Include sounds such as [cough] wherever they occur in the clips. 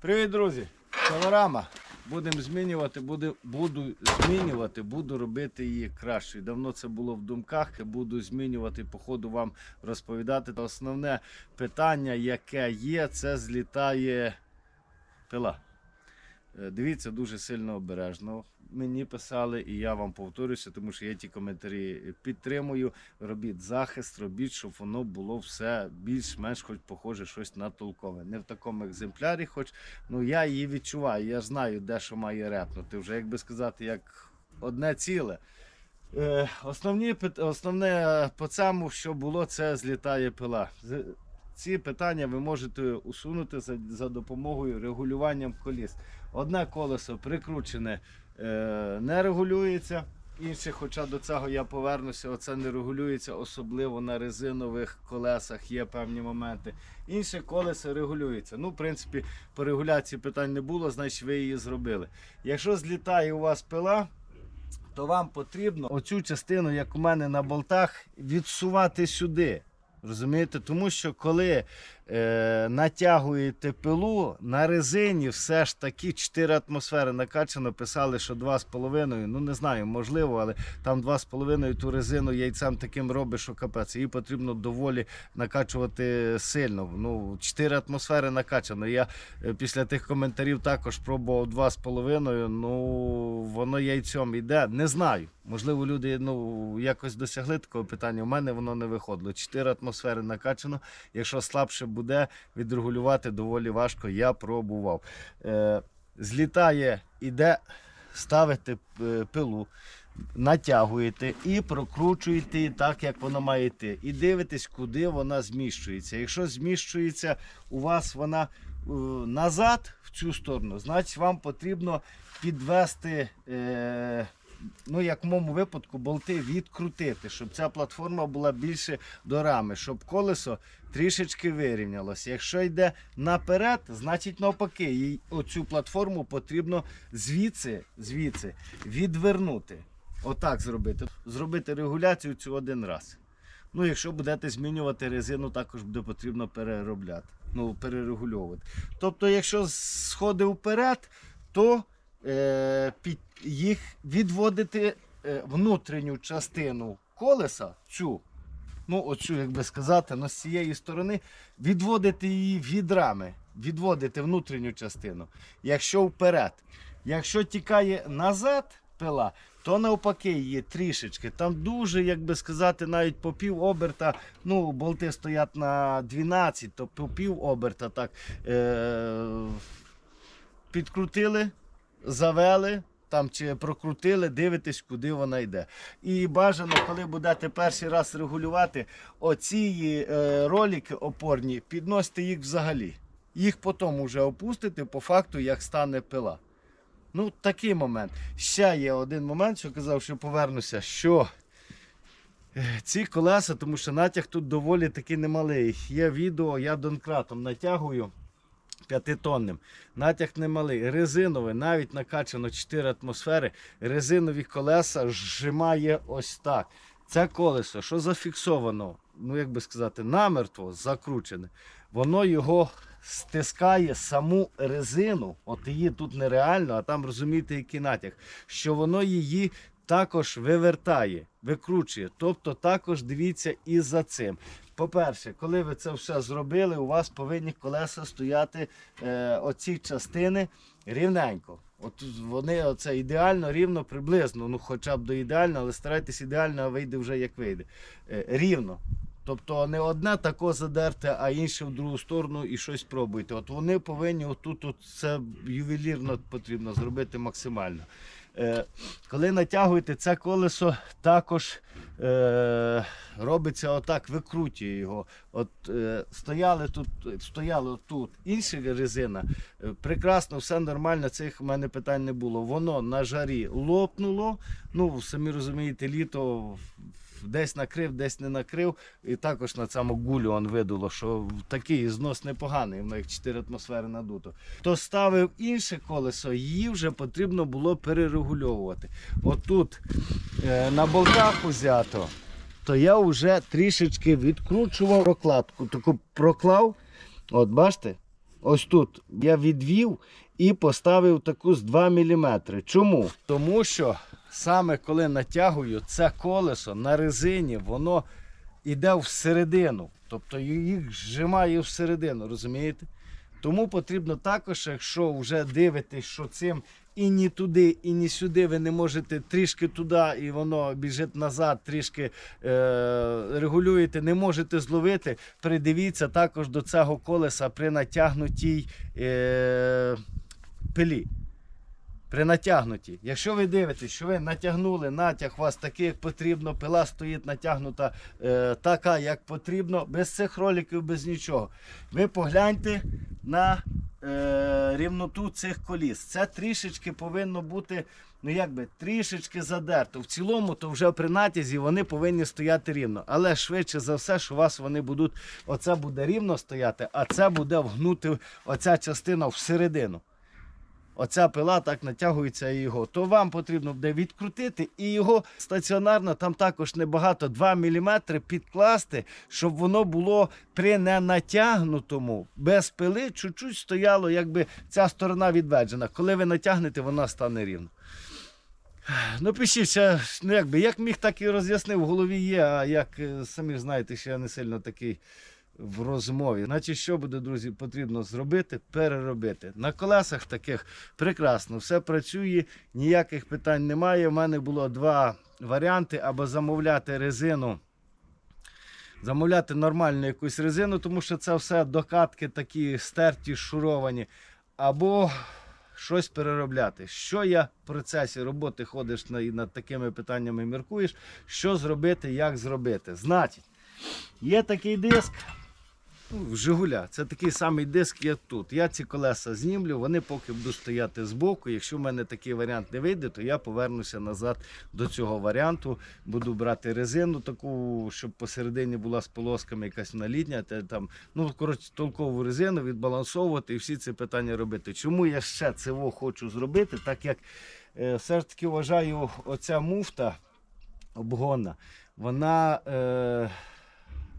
Привіт, друзі! Панорама. Будемо змінювати, буду, буду змінювати, буду робити її краще. Давно це було в думках. Буду змінювати, по ходу вам розповідати. Основне питання, яке є, це злітає пила. Е, Дивіться дуже сильно обережно. Мені писали, і я вам повторюся, тому що я ті коментарі підтримую. Робіть захист, робіть, щоб воно було все більш-менш хоч похоже щось на толкове. Не в такому екземплярі, хоч ну я її відчуваю. Я знаю, де що має репнути. Вже як би сказати, як одне ціле. Е, основні, основне по цьому, що було, це злітає пила. Ці питання ви можете усунути за, за допомогою регулюванням коліс. Одне колесо прикручене е, не регулюється. Інше, хоча до цього я повернуся, оце не регулюється, особливо на резинових колесах є певні моменти. Інше колесо регулюється. Ну, в принципі, по регуляції питань не було, значить ви її зробили. Якщо злітає у вас пила, то вам потрібно оцю частину, як у мене на болтах, відсувати сюди. Розумієте? Тому що коли е, натягуєте пилу на резині, все ж таки 4 атмосфери накачано, писали, що 2,5. Ну не знаю, можливо, але там 2,5 ту резину яйцем таким робить, що капець. Її потрібно доволі накачувати сильно. Ну, 4 атмосфери накачано. Я е, після тих коментарів також пробував 2,5. Ну воно яйцем йде. Не знаю. Можливо, люди ну, якось досягли такого питання. У мене воно не виходило. 4 атмосфери накачано. Якщо слабше буде, відрегулювати доволі важко. Я пробував. Е, злітає, іде, ставите е, пилу, натягуєте і прокручуєте так, як вона має йти. І дивитесь, куди вона зміщується. Якщо зміщується у вас вона е, назад в цю сторону, значить вам потрібно підвести. Е, Ну, як в моєму випадку, болти відкрутити, щоб ця платформа була більше до рами, щоб колесо трішечки вирівнялося. Якщо йде наперед, значить навпаки, їй оцю платформу потрібно звідси, звідси відвернути. Отак зробити. Зробити регуляцію цю один раз. Ну, якщо будете змінювати резину, також буде потрібно переробляти, ну, перерегульовувати. Тобто, якщо сходи вперед, то під, їх відводити е, внутрішню частину колеса, цю, ну, оцю, як би сказати, ну, з цієї сторони, відводити її від рами, відводити внутрішню частину. Якщо вперед. Якщо тікає назад пила, то навпаки її трішечки. Там дуже, як би сказати, навіть по пів оберта, ну, болти стоять на 12, то по пів оберта так е- підкрутили, завели. Там чи прокрутили, дивитесь, куди вона йде. І бажано, коли будете перший раз регулювати, оці е, ролики опорні, підносите їх взагалі. Їх потім вже опустите по факту, як стане пила. Ну, такий момент. Ще є один момент, що казав, що повернуся, що е, ці колеса, тому що натяг тут доволі таки немалий. Є відео, я донкратом натягую. П'ятитонним. Натяг немалий. Резиновий, навіть накачано 4 атмосфери. Резинові колеса зжимає ось так. Це колесо, що зафіксовано, ну як би сказати, намертво закручене, воно його стискає саму резину. От її тут нереально, а там розумієте, який натяг, що воно її також вивертає, викручує. Тобто також дивіться і за цим. По-перше, коли ви це все зробили, у вас повинні колеса стояти е, оці частини рівненько. От вони оце ідеально, рівно, приблизно, ну хоча б до ідеально, але старайтесь ідеально, а вийде вже як вийде. Е, рівно. Тобто не одне тако задерте, а інше в другу сторону і щось пробуйте. От вони повинні отут от це ювелірно потрібно зробити максимально. Е, коли натягуєте це колесо, також е, робиться отак, викрутює його. От е, стояли тут, стояло тут інша резина. Е, прекрасно, все нормально, цих в мене питань не було. Воно на жарі лопнуло. Ну, самі розумієте, літо десь накрив, десь не накрив. І також на цьому гулю он видуло, що такий знос непоганий, в них 4 атмосфери надуто. То ставив інше колесо, її вже потрібно було перерегульовувати. Отут е, на болтах узято, то я вже трішечки відкручував прокладку. Таку проклав. От бачите, ось тут я відвів і поставив таку з 2 мм. Чому? Тому що саме коли натягую це колесо на резині, воно йде всередину. Тобто їх зжимає всередину, розумієте? Тому потрібно також, якщо вже дивитесь, що цим і ні туди, і ні сюди ви не можете трішки туди, і воно біжить назад, трішки е, регулюєте, не можете зловити. Придивіться також до цього колеса при натягнутій е, пилі. При натягнутій. Якщо ви дивитесь, що ви натягнули натяг у вас такий, як потрібно, пила стоїть натягнута е, така, як потрібно, без цих роликів, без нічого. Ви погляньте на е, рівноту цих коліс. Це трішечки повинно бути, ну якби трішечки задерто. В цілому, то вже при натязі вони повинні стояти рівно. Але швидше за все, що у вас вони будуть, оце буде рівно стояти, а це буде вгнути оця частина всередину. Оця пила так натягується його. То вам потрібно буде відкрутити і його стаціонарно, там також небагато 2 мм підкласти, щоб воно було при ненатягнутому, без пили, чуть-чуть стояло, якби ця сторона відведжена. Коли ви натягнете, вона стане рівно. Ну, пишіть, ну якби, як міг, так і роз'яснив, в голові є, а як е, самі знаєте, що я не сильно такий в розмові. Значить, що буде, друзі, потрібно зробити? Переробити. На колесах таких прекрасно, все працює, ніяких питань немає. У мене було два варіанти: або замовляти резину. Замовляти нормальну якусь резину, тому що це все докатки такі стерті, шуровані, або щось переробляти. Що я в процесі роботи ходиш і над такими питаннями міркуєш, що зробити, як зробити. Значить, є такий диск. В Жигуля, це такий самий диск, як тут. Я ці колеса знімлю, вони поки будуть стояти збоку. Якщо в мене такий варіант не вийде, то я повернуся назад до цього варіанту. Буду брати резину таку, щоб посередині була з полосками якась вона літня, те там, ну коротше, толкову резину відбалансовувати і всі ці питання робити. Чому я ще цього хочу зробити? Так як е, все ж таки вважаю, оця муфта обгонна, вона, е,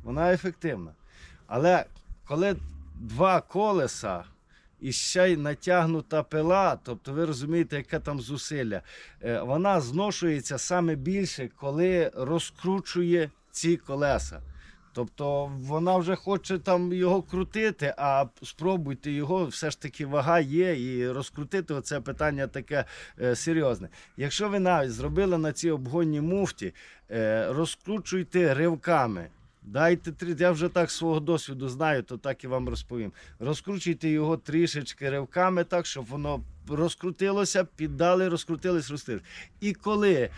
вона ефективна. Але коли два колеса і ще й натягнута пила, тобто ви розумієте, яке там зусилля, е, вона зношується саме більше, коли розкручує ці колеса. Тобто вона вже хоче там його крутити, а спробуйте його, все ж таки вага є, і розкрутити оце питання таке е, серйозне. Якщо ви навіть зробили на цій обгонній муфті, е, розкручуйте ривками. Дайте три, я вже так свого досвіду знаю, то так і вам розповім. Розкручуйте його трішечки ривками, так, щоб воно розкрутилося, піддали, розкрутились, розкрутилось. І коли,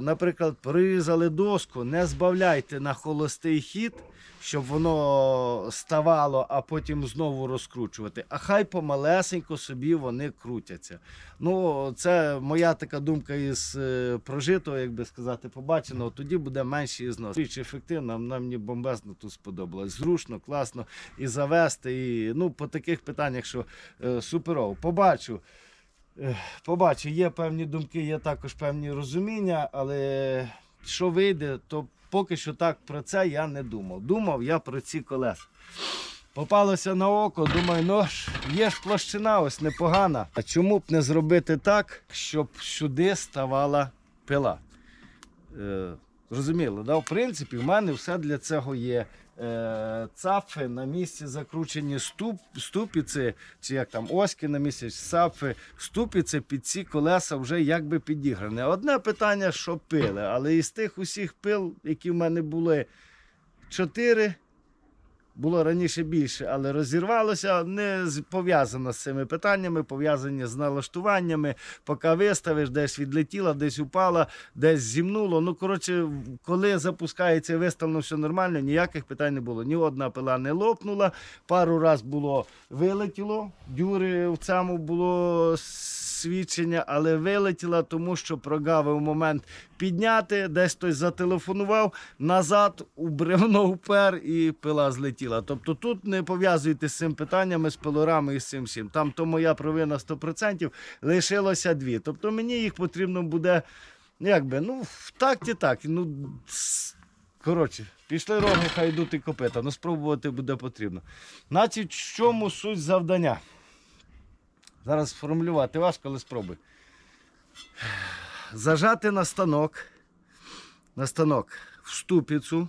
наприклад, прирізали доску, не збавляйте на холостий хід, щоб воно ставало, а потім знову розкручувати. А хай помалесенько собі вони крутяться. Ну, це моя така думка із е, прожитого, як би сказати, побаченого. Тоді буде менший ізнос. Річ ефективна, нам мені бомбезно тут сподобалось. Зручно, класно і завести. І ну, по таких питаннях, що е, суперово. Побачу. Побачу, є певні думки, є також певні розуміння, але що вийде, то поки що так про це я не думав. Думав я про ці колеса. Попалося на око, думаю, ну ж, є ж площина ось непогана. А чому б не зробити так, щоб сюди ставала пила? Е, зрозуміло, да? в принципі, в мене все для цього є. Е, цапфи на місці закручені ступ, ступіці, чи як там оськи на місці, цапфи, ступіці під ці колеса вже якби підіграні. Одне питання, що пили, але із тих усіх пил, які в мене були, чотири. Було раніше більше, але розірвалося, не пов'язано з цими питаннями, пов'язані з налаштуваннями. Поки виставиш, десь відлетіла, десь упала, десь зімнуло. Ну, коротше, коли запускається виставлено все нормально, ніяких питань не було. Ні одна пила не лопнула, пару раз було вилетіло, дюри в цьому було свідчення, але вилетіла, тому що прогавив момент підняти, десь хтось зателефонував, назад у бревно впер і пила злетіла. Тобто тут не пов'язуйте з цим питаннями, з пилорами і з цим всім. Там то моя провина 100%, лишилося дві. Тобто мені їх потрібно буде, ну, як би, ну, в такті так. Ну, Коротше, пішли роги, хай йдуть і копита. Ну спробувати буде потрібно. Значить, в чому суть завдання? Зараз сформулювати важко, але спробуй. Зажати на станок, на станок в ступицю,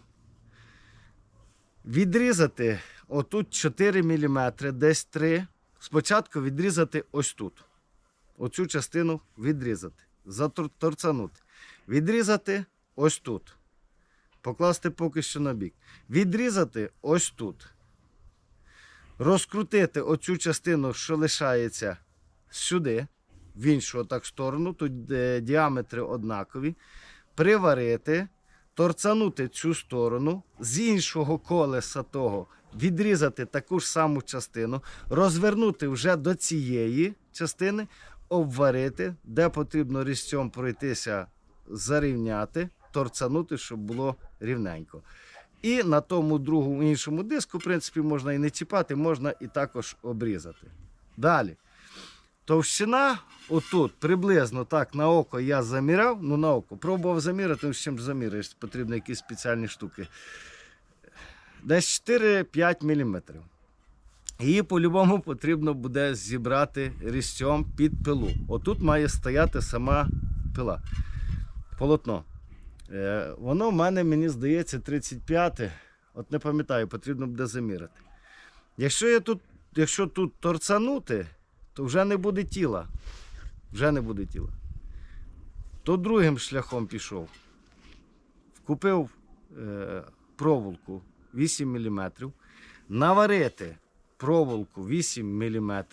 відрізати отут 4 мм, десь 3. Спочатку відрізати ось тут. Оцю частину відрізати. Заторцанути. Відрізати ось тут. Покласти поки що на бік. Відрізати ось тут. Розкрутити оцю частину, що лишається сюди, в іншу отак сторону, тут діаметри однакові. Приварити, торцанути цю сторону, з іншого колеса того відрізати таку ж саму частину, розвернути вже до цієї частини, обварити, де потрібно різцем пройтися, зарівняти, торцанути, щоб було рівненько. І на тому другому іншому диску, в принципі, можна і не чіпати, можна і також обрізати. Далі. Товщина отут приблизно так на око я заміряв, ну на око. Пробував заміряти, ну з чим заміряєш, потрібні якісь спеціальні штуки. Десь 4-5 мм. Її по-любому потрібно буде зібрати різцем під пилу. Отут має стояти сама пила. Полотно. Е, воно в мене, мені здається, 35. От не пам'ятаю, потрібно буде заміряти. Якщо, я тут, якщо тут торцанути, то вже не буде тіла. Вже не буде тіла. То другим шляхом пішов. Купив е, проволоку 8 мм, наварити проволоку 8 мм,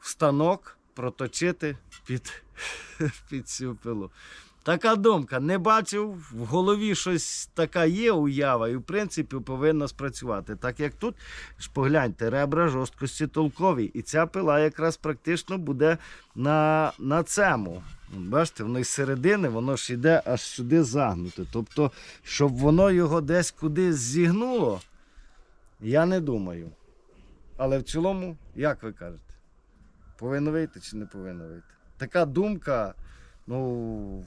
в станок проточити під, [laughs] під цю пилу. Така думка. Не бачив, в голові щось така є уява, і в принципі повинна спрацювати. Так як тут, погляньте, ребра жорсткості толкові. І ця пила якраз практично буде на, на цьому. Бачите, воно із середини, воно ж йде аж сюди загнуте. Тобто, щоб воно його десь кудись зігнуло, я не думаю. Але в цілому, як ви кажете, повинно вийти чи не повинно вийти? Така думка, ну,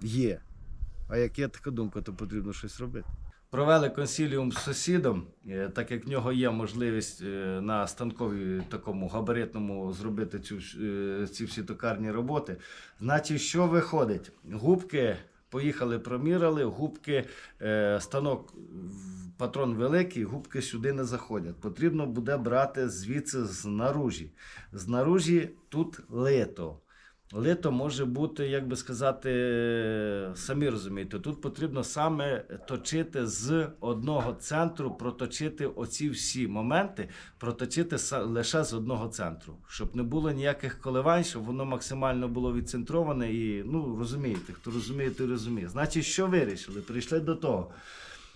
є. А як є така думка, то потрібно щось робити. Провели консіліум з сусідом, е, так як в нього є можливість е, на станкові такому габаритному зробити цю, е, ці всі токарні роботи. Значить, що виходить? Губки поїхали, проміряли, губки, станок патрон великий, губки сюди не заходять. Потрібно буде брати звідси знаружі. Знаружі тут лито. Лито може бути, як би сказати, самі розумієте, тут потрібно саме точити з одного центру, проточити оці всі моменти, проточити лише з одного центру, щоб не було ніяких коливань, щоб воно максимально було відцентроване і ну розумієте, хто розуміє, той розуміє. Значить, що вирішили? Прийшли до того,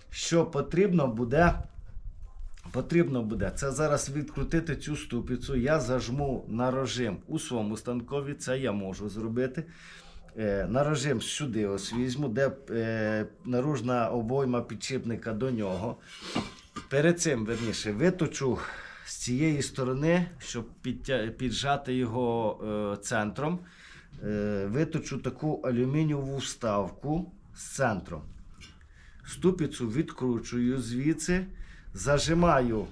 що потрібно буде. Потрібно буде це зараз відкрутити цю ступицю. Я зажму на режим у своєму станкові. Це я можу зробити. Е, на режим сюди ось візьму, де е, наружна обойма підшипника до нього. Перед цим, верніше, виточу з цієї сторони, щоб піджати його е, центром. Виточу таку алюмінієву вставку з центром. Ступицю відкручую звідси, зажимаю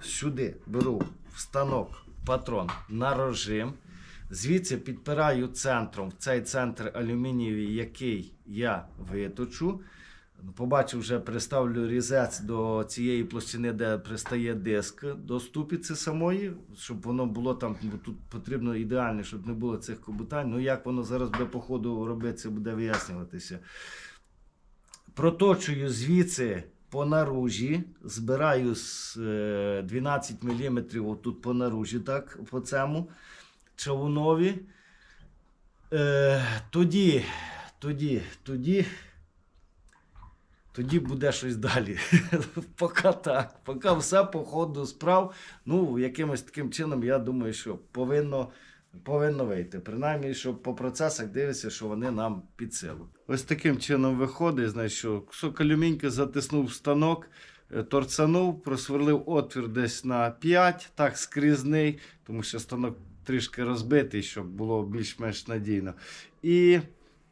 сюди, беру в станок патрон на рожим. Звідси підпираю центром в цей центр алюмінієвий, який я виточу. Побачив, вже приставлю різець до цієї площини, де пристає диск до ступиці самої, щоб воно було там, бо тут потрібно ідеально, щоб не було цих кобутань. Ну як воно зараз буде по ходу робиться, буде вияснюватися проточую звідси по наружі, збираю з е, 12 мм отут по наружі, так, по цьому човунові. Е, тоді, тоді, тоді. Тоді буде щось далі. [laughs] поки так. Поки все по ходу справ. Ну, якимось таким чином, я думаю, що повинно, повинно вийти. Принаймні, щоб по процесах дивишся, що вони нам під силу. Ось таким чином виходить, значить, що кусок алюміньки затиснув станок, е, торцанув, просверлив отвір десь на 5, так скрізний, тому що станок трішки розбитий, щоб було більш-менш надійно. І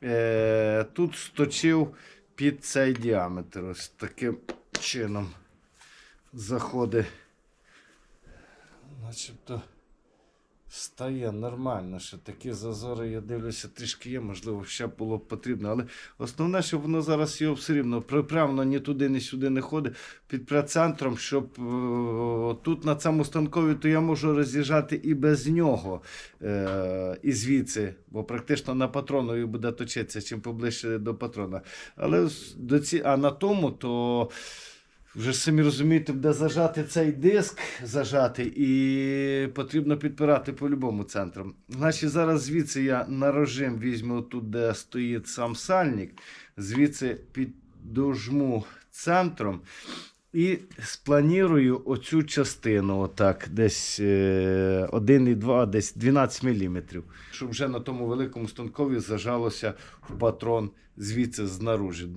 е, тут сточив під цей діаметр. Ось таким чином заходить. Начебто стає нормально, що такі зазори, я дивлюся, трішки є, можливо, ще було б потрібно. Але основне, щоб воно зараз його все рівно приправно ні туди, ні сюди не ходить під прецентром, щоб е, тут на цьому станкові, то я можу роз'їжджати і без нього, е, і звідси, бо практично на патронові буде точитися, чим поближче до патрона. Але до ці, а на тому, то вже самі розумієте, де зажати цей диск, зажати, і потрібно підпирати по-любому центром. Значить, зараз звідси я на режим візьму тут, де стоїть сам сальник, звідси піддожму центром. І спланірую оцю частину, отак, десь е, 1,2, десь 12 мм. Щоб вже на тому великому станкові зажалося в патрон звідси знаружі.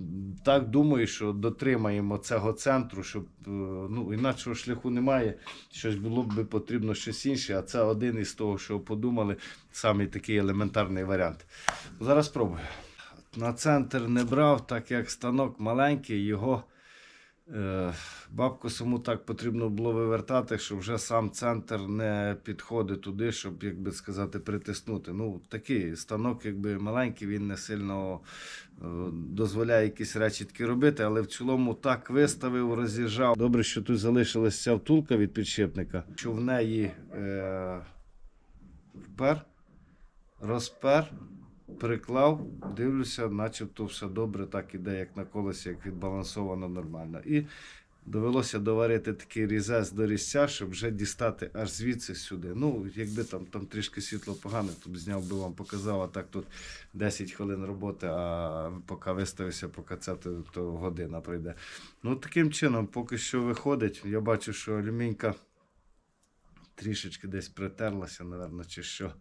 Так думаю, що дотримаємо цього центру, щоб е, ну, інакшого шляху немає. Щось було б потрібно щось інше, а це один із того, що подумали, самий такий елементарний варіант. Зараз спробую. На центр не брав, так як станок маленький, його. Е, Бабку саму так потрібно було вивертати, щоб вже сам центр не підходить туди, щоб, як би сказати, притиснути. Ну, такий станок, якби маленький, він не сильно е, дозволяє якісь речі такі робити, але в цілому так виставив, роз'їжджав. Добре, що тут залишилася ця втулка від підшипника, що в неї е, впер, розпер, приклав, дивлюся, начебто все добре, так іде, як на колесі, як відбалансовано нормально. І довелося доварити такий різець до різця, щоб вже дістати аж звідси сюди. Ну, якби там, там трішки світло погане, то б зняв би вам показав, а так тут 10 хвилин роботи, а поки виставився, поки це то, то година пройде. Ну, таким чином, поки що виходить, я бачу, що алюмінька трішечки десь притерлася, напевно, чи що,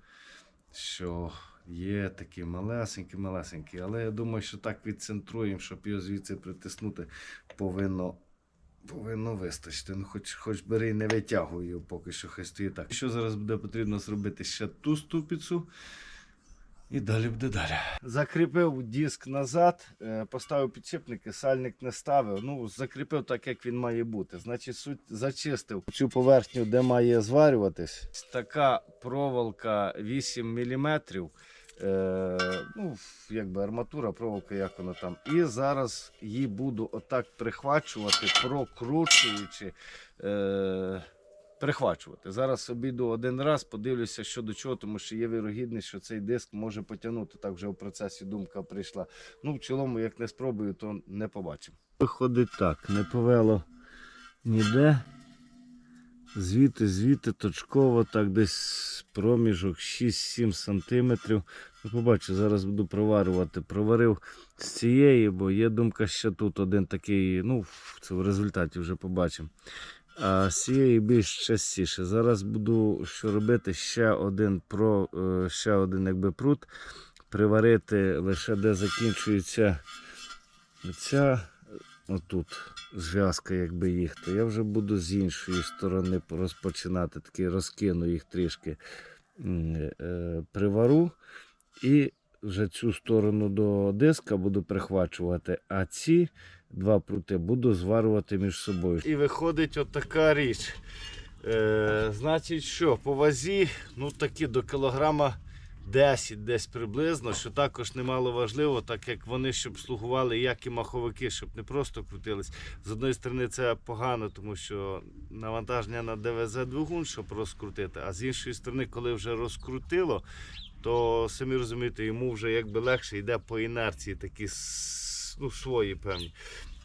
що є такі малесенькі, малесенькі. Але я думаю, що так відцентруємо, щоб його звідси притиснути, повинно. Повинно вистачити. Ну, хоч, хоч бери не витягуй його, поки що хай стоїть так. Що зараз буде потрібно зробити ще ту ступицю. І далі буде далі. Закріпив диск назад, е, поставив підшипники, сальник не ставив. Ну, закріпив так, як він має бути. Значить, суть зачистив цю поверхню, де має зварюватись. Така проволока 8 мм. Е, ну, якби арматура, проволока, як вона там. І зараз її буду отак прихвачувати, прокручуючи. Е, прихвачувати. Зараз обійду один раз, подивлюся, що до чого, тому що є вірогідність, що цей диск може потягнути. Так вже в процесі думка прийшла. Ну, в цілому, як не спробую, то не побачимо. Виходить так, не повело ніде. Звідти, звідти, точково, так десь проміжок 6-7 сантиметрів. Ну, побачу, зараз буду проварювати. Проварив з цієї, бо є думка, що тут один такий, ну, це в результаті вже побачимо. А з цієї більш частіше. Зараз буду що робити ще один про, е, ще один якби прут. Приварити лише де закінчується ця отут зв'язка, якби їх, то я вже буду з іншої сторони розпочинати. Такий розкину їх трішки е, привару. І вже цю сторону до диска буду прихвачувати, а ці два прути буду зварювати між собою. І виходить отака річ. Е, значить, що по вазі, ну такі до кілограма 10 десь приблизно, що також немало важливо, так як вони щоб слугували як і маховики, щоб не просто крутились. З одної сторони, це погано, тому що навантаження на ДВЗ двигун, щоб розкрутити, а з іншої сторони, коли вже розкрутило, то самі розумієте, йому вже якби легше йде по інерції такі ну, свої певні.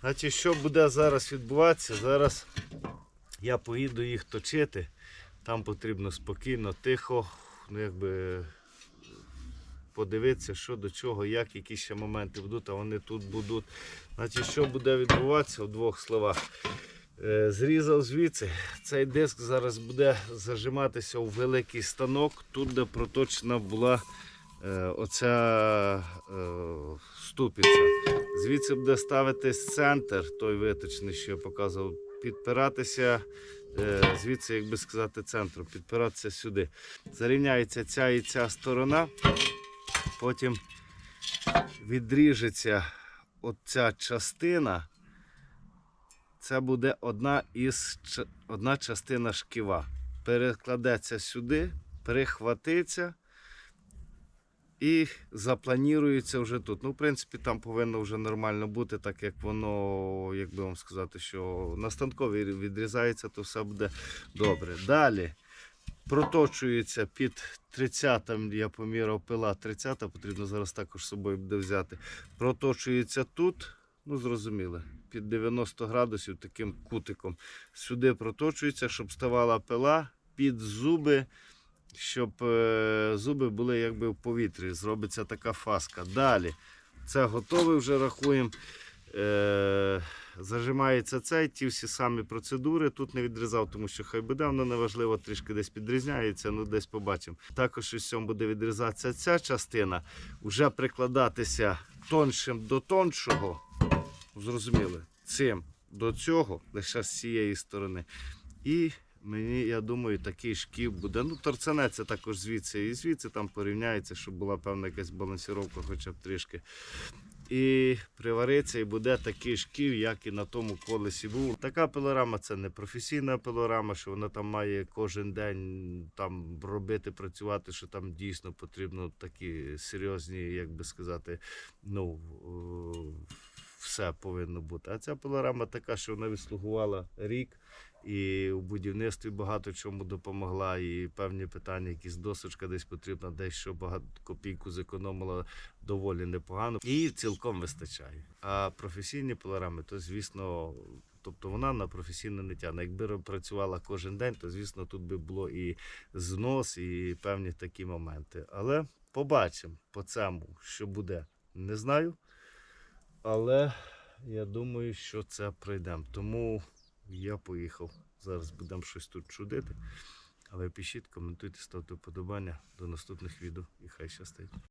Значить, що буде зараз відбуватися? Зараз я поїду їх точити. Там потрібно спокійно, тихо, ну якби подивитися, що до чого, як, які ще моменти будуть, а вони тут будуть. Значить, що буде відбуватися в двох словах. Е, Зрізав звідси. Цей диск зараз буде зажиматися у великий станок, тут, де проточена була е, оця е, ступиця. Звідси буде ставитись центр, той виточний, що я показував, підпиратися. Звідси, як би сказати, центру, підпиратися сюди. Зарівняється ця і ця сторона. Потім відріжеться оця частина, це буде одна із одна частина шківа. Перекладеться сюди, перехватиться і запланується вже тут. Ну, в принципі, там повинно вже нормально бути, так як воно, як би вам сказати, що на станковій відрізається, то все буде добре. Далі проточується під 30 я поміряв пила 30 потрібно зараз також з собою буде взяти. Проточується тут, ну зрозуміло, під 90 градусів таким кутиком. Сюди проточується, щоб ставала пила під зуби, щоб е, зуби були якби в повітрі. Зробиться така фаска. Далі. Це готове вже рахуємо. Е, зажимається цей, ті всі самі процедури. Тут не відрізав, тому що хай буде, воно неважливо, трішки десь підрізняється, ну десь побачимо. Також цьому буде відрізатися ця частина, вже прикладатися тоншим до тоншого. Зрозуміли, цим до цього, лише з цієї сторони. І мені, я думаю, такий шків буде. Ну, торцанеться також звідси і звідси там порівняється, щоб була певна якась балансіровка, хоча б трішки. І привариться, і буде такий шків, як і на тому колесі був. Така пилорама це не професійна пилорама, що вона там має кожен день там робити, працювати, що там дійсно потрібно такі серйозні, як би сказати, ну. е, Все повинно бути. А ця пилорама така, що вона відслугувала рік і у будівництві багато чому допомогла. І певні питання, якісь досочка десь потрібна, десь що багато копійку зекономила доволі непогано. І цілком вистачає. А професійні пилорами, то звісно. Тобто вона на професійно не тягне. Якби працювала кожен день, то звісно тут би було і знос, і певні такі моменти. Але побачимо по цьому, що буде, не знаю. Але я думаю, що це пройдемо. Тому я поїхав. Зараз будемо щось тут чудити. Але пишіть, коментуйте, ставте вподобання. До наступних відео і хай щастить.